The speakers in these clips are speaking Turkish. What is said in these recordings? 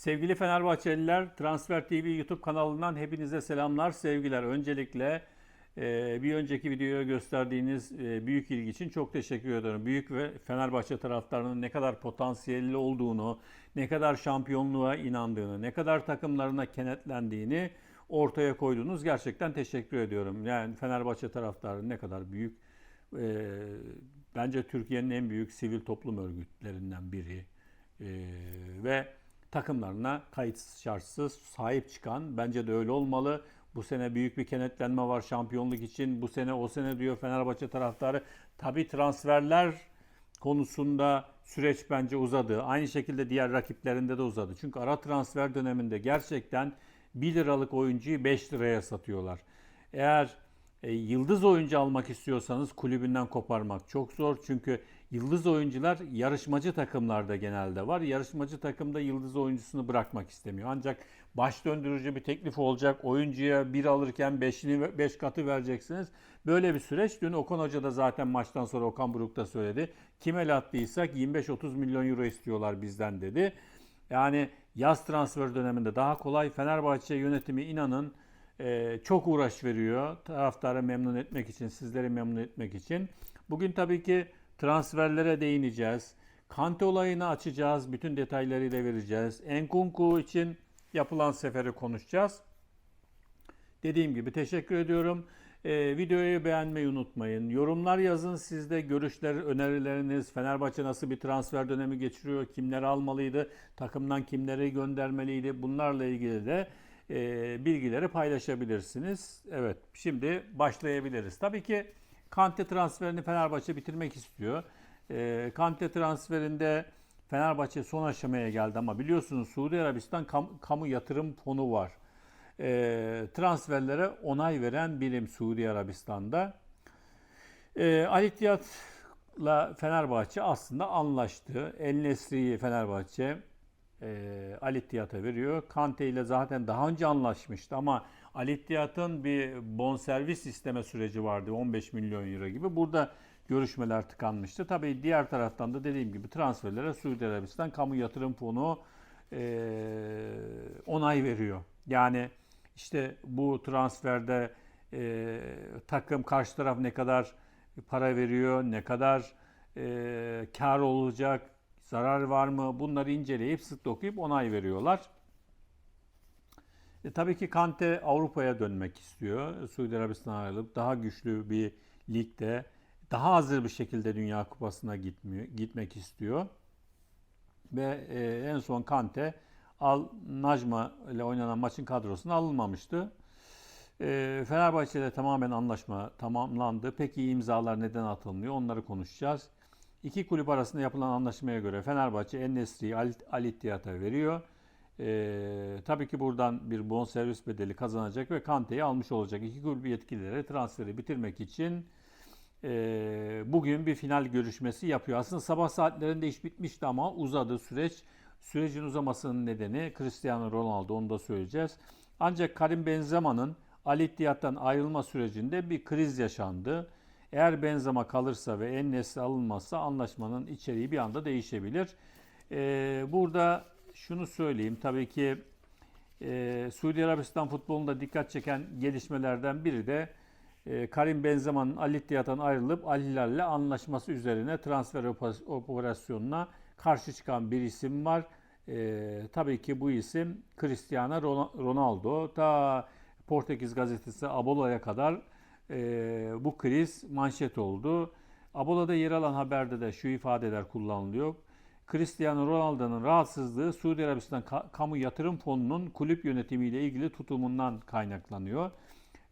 Sevgili Fenerbahçeliler, Transfer TV YouTube kanalından hepinize selamlar, sevgiler. Öncelikle e, bir önceki videoya gösterdiğiniz e, büyük ilgi için çok teşekkür ederim. Büyük ve Fenerbahçe taraftarının ne kadar potansiyelli olduğunu, ne kadar şampiyonluğa inandığını, ne kadar takımlarına kenetlendiğini ortaya koydunuz. Gerçekten teşekkür ediyorum. Yani Fenerbahçe taraftarı ne kadar büyük, e, bence Türkiye'nin en büyük sivil toplum örgütlerinden biri. Ve takımlarına kayıtsız şartsız sahip çıkan bence de öyle olmalı. Bu sene büyük bir kenetlenme var şampiyonluk için. Bu sene o sene diyor Fenerbahçe taraftarı. Tabii transferler konusunda süreç bence uzadı. Aynı şekilde diğer rakiplerinde de uzadı. Çünkü ara transfer döneminde gerçekten 1 liralık oyuncuyu 5 liraya satıyorlar. Eğer e, yıldız oyuncu almak istiyorsanız kulübünden koparmak çok zor. Çünkü yıldız oyuncular yarışmacı takımlarda genelde var. Yarışmacı takımda yıldız oyuncusunu bırakmak istemiyor. Ancak baş döndürücü bir teklif olacak. Oyuncuya bir alırken 5'ini 5 katı vereceksiniz. Böyle bir süreç. Dün Okan Hoca da zaten maçtan sonra Okan Buruk da söyledi. Kime el attıysak 25-30 milyon euro istiyorlar bizden dedi. Yani yaz transfer döneminde daha kolay. Fenerbahçe yönetimi inanın ee, çok uğraş veriyor taraftarı memnun etmek için, sizleri memnun etmek için. Bugün tabii ki transferlere değineceğiz. Kante olayını açacağız, bütün detaylarıyla vereceğiz. Enkunku için yapılan seferi konuşacağız. Dediğim gibi teşekkür ediyorum. Ee, videoyu beğenmeyi unutmayın. Yorumlar yazın sizde görüşler, önerileriniz, Fenerbahçe nasıl bir transfer dönemi geçiriyor, kimleri almalıydı, takımdan kimleri göndermeliydi bunlarla ilgili de e, bilgileri paylaşabilirsiniz. Evet, şimdi başlayabiliriz. Tabii ki Kante transferini Fenerbahçe bitirmek istiyor. E, Kante transferinde Fenerbahçe son aşamaya geldi ama biliyorsunuz Suudi Arabistan kam, kamu yatırım fonu var. E, transferlere onay veren birim Suudi Arabistan'da. E, Al Ittihad'la Fenerbahçe aslında anlaştı. El Nesri'yi Fenerbahçe e, Al Ittihad'a veriyor. Kante ile zaten daha önce anlaşmıştı ama Al Ittihad'ın bir bonservis isteme süreci vardı 15 milyon euro gibi. Burada görüşmeler tıkanmıştı. Tabii diğer taraftan da dediğim gibi transferlere Suudi Arabistan Kamu Yatırım Fonu e, onay veriyor. Yani işte bu transferde e, takım karşı taraf ne kadar para veriyor, ne kadar e, kar olacak, zarar var mı bunları inceleyip sık dokuyup onay veriyorlar. E, tabii ki Kante Avrupa'ya dönmek istiyor. Suudi Arabistan'a ayrılıp daha güçlü bir ligde daha hazır bir şekilde Dünya Kupası'na gitmiyor, gitmek istiyor. Ve e, en son Kante Al Najma ile oynanan maçın kadrosuna alınmamıştı. E, Fenerbahçe ile tamamen anlaşma tamamlandı. Peki imzalar neden atılmıyor? Onları konuşacağız. İki kulüp arasında yapılan anlaşmaya göre Fenerbahçe En-Nesyri'yi Al Ittihad'a veriyor. Ee, tabii ki buradan bir bonservis bedeli kazanacak ve Kante'yi almış olacak. İki kulüp yetkilileri transferi bitirmek için e, bugün bir final görüşmesi yapıyor. Aslında sabah saatlerinde iş bitmişti ama uzadı süreç. Sürecin uzamasının nedeni Cristiano Ronaldo onu da söyleyeceğiz. Ancak Karim Benzema'nın Al Ittihad'dan ayrılma sürecinde bir kriz yaşandı. Eğer Benzema kalırsa ve En-Nesyri alınmazsa anlaşmanın içeriği bir anda değişebilir. Ee, burada şunu söyleyeyim. Tabii ki e, Suudi Arabistan futbolunda dikkat çeken gelişmelerden biri de e, Karim Benzema'nın Al Ittihad'dan ayrılıp Al Hilal'le anlaşması üzerine transfer operasyonuna karşı çıkan bir isim var. E, tabii ki bu isim Cristiano Ronaldo. Ta Portekiz gazetesi Abola'ya kadar e, bu kriz manşet oldu. Abola'da yer alan haberde de şu ifadeler kullanılıyor. Cristiano Ronaldo'nun rahatsızlığı Suudi Arabistan Kamu Yatırım Fonu'nun kulüp yönetimiyle ilgili tutumundan kaynaklanıyor.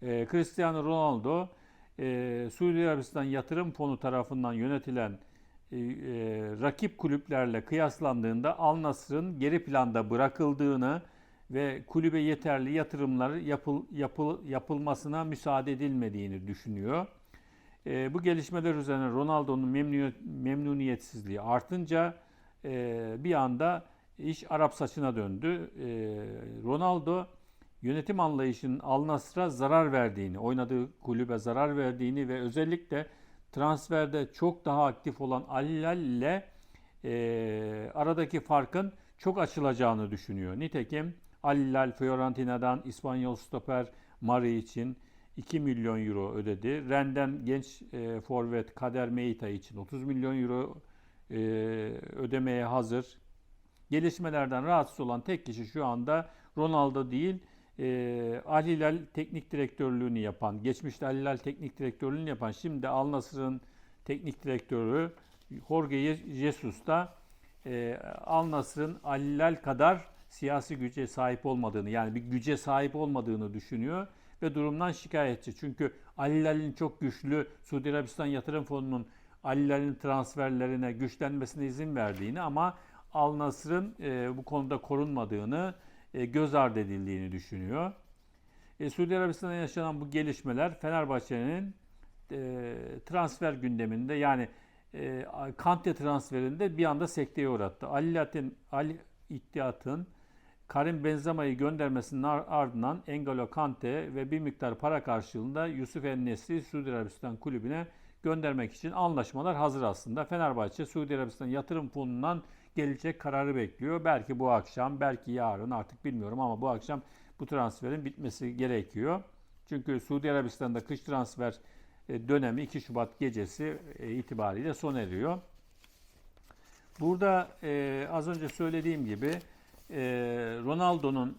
E, Cristiano Ronaldo e, Suudi Arabistan Yatırım Fonu tarafından yönetilen e, e, rakip kulüplerle kıyaslandığında Al Nassr'ın geri planda bırakıldığını ve kulübe yeterli yatırımlar yapıl, yapıl, yapılmasına müsaade edilmediğini düşünüyor. E, bu gelişmeler üzerine Ronaldo'nun memnuniyet, memnuniyetsizliği artınca e, bir anda iş Arap saçına döndü. E, Ronaldo yönetim anlayışının Al Nassr'a zarar verdiğini, oynadığı kulübe zarar verdiğini ve özellikle transferde çok daha aktif olan Al Hilal ile e, aradaki farkın çok açılacağını düşünüyor. Nitekim Al Hilal Fiorentina'dan İspanyol stoper Mari için 2 milyon euro ödedi. Ren'den genç e, forvet Kader Meita için 30 milyon euro e, ödemeye hazır. Gelişmelerden rahatsız olan tek kişi şu anda Ronaldo değil, e, Al Hilal teknik direktörlüğünü yapan, geçmişte Al Hilal teknik direktörlüğünü yapan, şimdi Al Nassr'ın teknik direktörü Jorge Jesus da e, Al Nassr'ın Al Hilal kadar siyasi güce sahip olmadığını, yani bir güce sahip olmadığını düşünüyor ve durumdan şikayetçi. Çünkü Al Hilal'in çok güçlü Suudi Arabistan Yatırım Fonu'nun Al Hilal'in transferlerine güçlenmesine izin verdiğini ama Al Nassr'ın e, bu konuda korunmadığını, e, göz ardı edildiğini düşünüyor. E, Suudi Arabistan'da yaşanan bu gelişmeler Fenerbahçe'nin e, transfer gündeminde yani e, Kante transferinde bir anda sekteye uğrattı. Ali Latin, Ali İttihat'ın Karim Benzema'yı göndermesinin ar- ardından Engolo Kante ve bir miktar para karşılığında Yusuf En-Nesri Suudi Arabistan kulübüne göndermek için anlaşmalar hazır aslında. Fenerbahçe Suudi Arabistan Yatırım Fonu'ndan gelecek kararı bekliyor. Belki bu akşam, belki yarın artık bilmiyorum ama bu akşam bu transferin bitmesi gerekiyor. Çünkü Suudi Arabistan'da kış transfer e, dönemi 2 Şubat gecesi e, itibariyle sona eriyor. Burada e, az önce söylediğim gibi e, Ronaldo'nun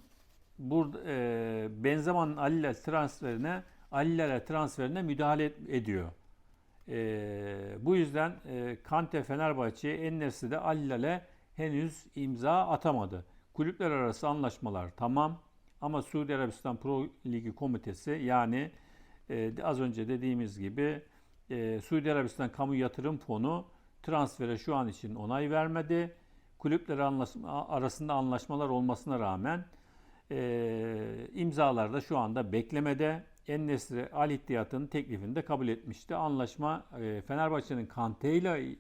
burada e, Benzema'nın Alilal transferine Alilal'e transferine müdahale ediyor. E, bu yüzden e, Kante Fenerbahçe Ennes'i de Alilal'e henüz imza atamadı. Kulüpler arası anlaşmalar tamam ama Suudi Arabistan Pro Ligi komitesi yani e, az önce dediğimiz gibi e, Suudi Arabistan Kamu Yatırım Fonu transfere şu an için onay vermedi. Kulüpler arasında anlaşmalar olmasına rağmen e, imzalar da şu anda beklemede. En-Nesyri Al İttihad'ın teklifini de kabul etmişti. Anlaşma e, Fenerbahçe'nin Kante ile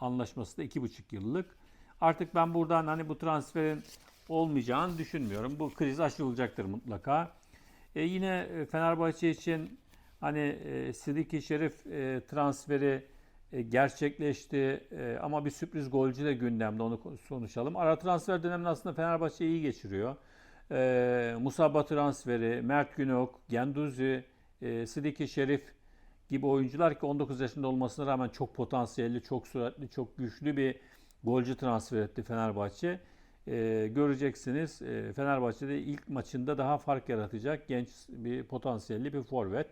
anlaşması da 2,5 yıllık. Artık ben buradan hani bu transferin olmayacağını düşünmüyorum. Bu kriz aşılacaktır mutlaka. E, yine e, Fenerbahçe için hani e, Sidiki Şerif e, transferi gerçekleşti ama bir sürpriz golcü de gündemde onu konuşalım. Ara transfer dönemini aslında Fenerbahçe iyi geçiriyor. E, Musabba transferi, Mert Günok, Genduzi, e, Sidiki Şerif gibi oyuncular ki 19 yaşında olmasına rağmen çok potansiyelli, çok süratli, çok güçlü bir golcü transfer etti Fenerbahçe. E, göreceksiniz e, Fenerbahçe'de ilk maçında daha fark yaratacak genç bir potansiyelli bir forvet.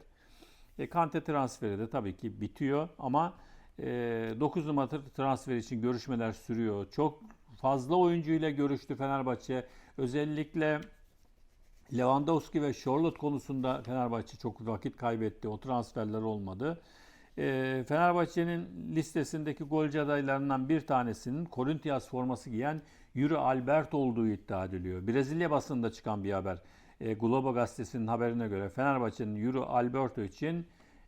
E, Kante transferi de tabii ki bitiyor ama e, 9 numara transfer için görüşmeler sürüyor. Çok fazla oyuncuyla görüştü Fenerbahçe. Özellikle Lewandowski ve Charlotte konusunda Fenerbahçe çok vakit kaybetti. O transferler olmadı. E, Fenerbahçe'nin listesindeki golcü adaylarından bir tanesinin Corinthians forması giyen Yuri Albert olduğu iddia ediliyor. Brezilya basında çıkan bir haber. E, Globo gazetesinin haberine göre Fenerbahçe'nin Yuri Alberto için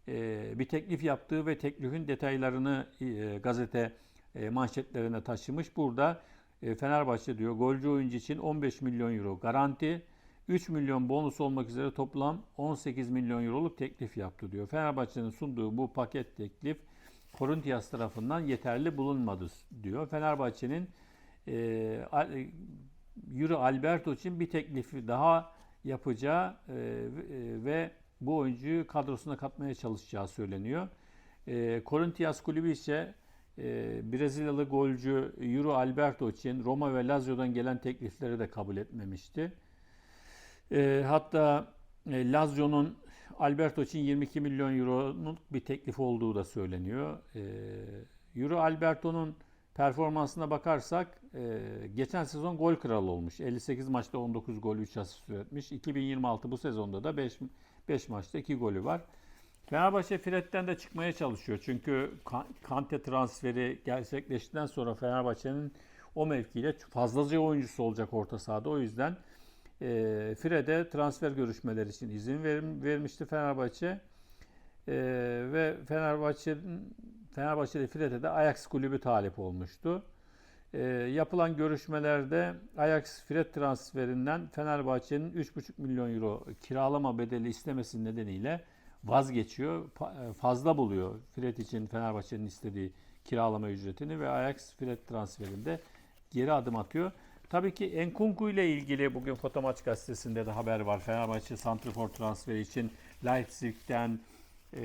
e, bir teklif yaptığı ve teklifin detaylarını e, gazete e, manşetlerine taşımış. Burada e, Fenerbahçe diyor golcü oyuncu için 15 milyon euro garanti, 3 milyon bonus olmak üzere toplam 18 milyon euroluk teklif yaptı diyor. Fenerbahçe'nin sunduğu bu paket teklif Corinthians tarafından yeterli bulunmadı diyor. Fenerbahçe'nin e, e, Yuri Alberto için bir teklifi daha yapacağı e, ve- ve bu oyuncuyu kadrosuna katmaya çalışacağı söyleniyor. E, Corinthians kulübü ise e, Brezilyalı golcü Yuri Alberto için Roma ve Lazio'dan gelen teklifleri de kabul etmemişti. E, hatta e, Lazio'nun Alberto için 22 milyon euronun bir teklif olduğu da söyleniyor. Euro Alberto'nun performansına bakarsak e, geçen sezon gol kralı olmuş. 58 maçta 19 gol 3 asist üretmiş. 2026 bu sezonda da 5 5 maçta 2 golü var. Fenerbahçe Fred'den de çıkmaya çalışıyor. Çünkü Ka- Kante transferi gerçekleştikten sonra Fenerbahçe'nin o mevkiyle fazlaca oyuncusu olacak orta sahada. O yüzden e, Fred'e transfer görüşmeleri için izin verim- vermişti Fenerbahçe. E, ve Fenerbahçe'nin Fenerbahçe'de Fred'e de Ajax kulübü talip olmuştu. E, yapılan görüşmelerde Ajax Fred transferinden Fenerbahçe'nin 3,5 milyon euro kiralama bedeli istemesi nedeniyle vazgeçiyor. E, Fazla buluyor Fred için Fenerbahçe'nin istediği kiralama ücretini ve Ajax Fred transferinde geri adım atıyor. Tabii ki Enkunku ile ilgili bugün Fotomaç gazetesinde de haber var. Fenerbahçe Santrfor transferi için Leipzig'ten e,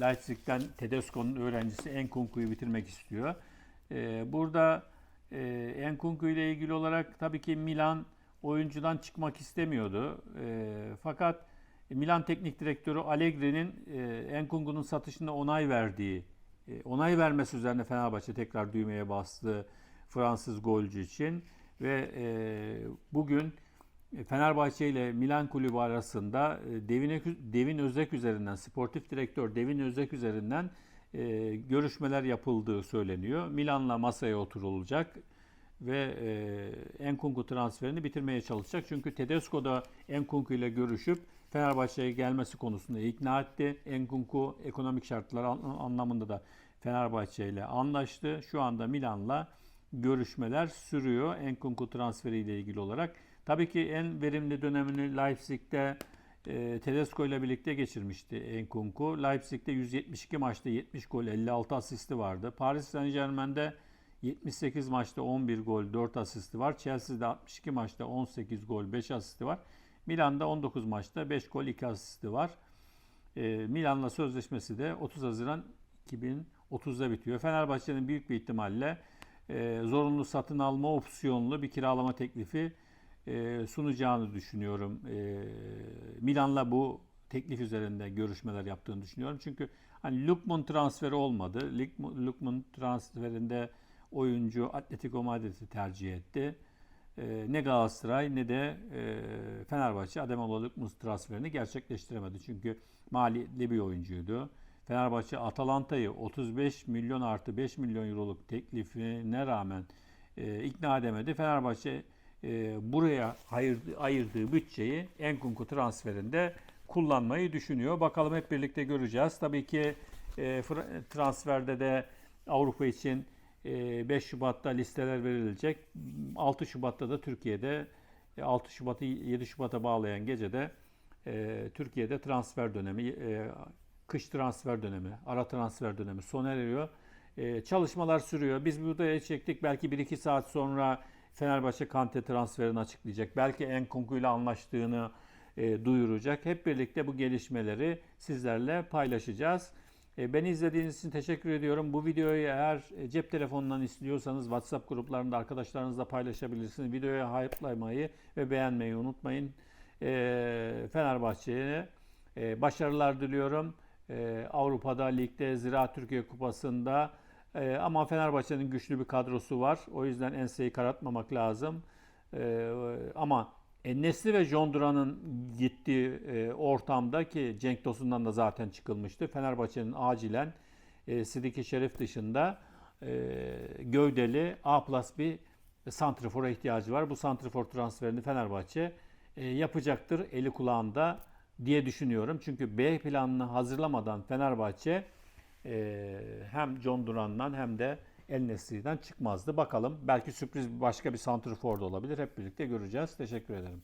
Leipzig'ten Tedesco'nun öğrencisi Enkunku'yu bitirmek istiyor. E, burada e, Enkunku ile ilgili olarak tabii ki Milan oyuncudan çıkmak istemiyordu. E, fakat Milan Teknik Direktörü Allegri'nin e, Enkunku'nun satışına onay verdiği, e, onay vermesi üzerine Fenerbahçe tekrar düğmeye bastı Fransız golcü için ve e, bugün Fenerbahçe ile Milan kulübü arasında e, Devin, Devin Özek üzerinden, sportif direktör Devin Özek üzerinden e, görüşmeler yapıldığı söyleniyor. Milan'la masaya oturulacak ve e, Enkunku transferini bitirmeye çalışacak. Çünkü Tedesco da Enkunku ile görüşüp Fenerbahçe'ye gelmesi konusunda ikna etti. Enkunku ekonomik şartlar an- anlamında da Fenerbahçe ile anlaştı. Şu anda Milan'la görüşmeler sürüyor Enkunku transferi ile ilgili olarak. Tabii ki en verimli dönemini Leipzig'te e, Tedesco ile birlikte geçirmişti Enkunku. Leipzig'te 172 maçta 70 gol 56 asisti vardı. Paris Saint Germain'de 78 maçta 11 gol 4 asisti var. Chelsea'de 62 maçta 18 gol 5 asisti var. Milan'da 19 maçta 5 gol 2 asisti var. E, Milan'la sözleşmesi de 30 Haziran 2030'da bitiyor. Fenerbahçe'nin büyük bir ihtimalle e, zorunlu satın alma opsiyonlu bir kiralama teklifi e, sunacağını düşünüyorum. E, Milan'la bu teklif üzerinde görüşmeler yaptığını düşünüyorum. Çünkü hani Lukman transferi olmadı. Luk- Lukman transferinde oyuncu Atletico Madrid'i tercih etti. E, ne Galatasaray ne de e, Fenerbahçe Ademola Lukman transferini gerçekleştiremedi. Çünkü maliyetli bir oyuncuydu. Fenerbahçe Atalanta'yı 35 milyon artı 5 milyon euroluk teklifine rağmen e, ikna edemedi. Fenerbahçe e, buraya ayırdı, ayırdığı bütçeyi Enkunku transferinde kullanmayı düşünüyor. Bakalım hep birlikte göreceğiz. Tabii ki e, transferde de Avrupa için 5 Şubat'ta listeler verilecek. 6 Şubat'ta da Türkiye'de e, 6 Şubat'ı 7 Şubat'a bağlayan gecede e, Türkiye'de transfer dönemi, e, kış transfer dönemi, ara transfer dönemi sona eriyor. E, çalışmalar sürüyor. Biz burada çektik. Belki 1-2 saat sonra Fenerbahçe Kante transferini açıklayacak. Belki Enkunku ile anlaştığını e, duyuracak. Hep birlikte bu gelişmeleri sizlerle paylaşacağız. E, beni izlediğiniz için teşekkür ediyorum. Bu videoyu eğer e, cep telefonundan izliyorsanız WhatsApp gruplarında arkadaşlarınızla paylaşabilirsiniz. Videoya hype'lamayı ve beğenmeyi unutmayın. E, Fenerbahçe'ye başarılar diliyorum. Avrupa'da, ligde, Ziraat Türkiye Kupası'nda ama Fenerbahçe'nin güçlü bir kadrosu var. O yüzden enseyi karartmamak lazım. E, ama Enesli ve John Duran'ın gittiği e, ortamda ki Cenk Tosun'dan da zaten çıkılmıştı. Fenerbahçe'nin acilen e, Sidiki Şerif dışında e, gövdeli A plus bir santrifora ihtiyacı var. Bu santrifor transferini Fenerbahçe e, yapacaktır eli kulağında diye düşünüyorum. Çünkü B planını hazırlamadan Fenerbahçe e, hem John Duran'dan hem de El Nesri'den çıkmazdı. Bakalım belki sürpriz başka bir santrfor da olabilir. Hep birlikte göreceğiz. Teşekkür ederim.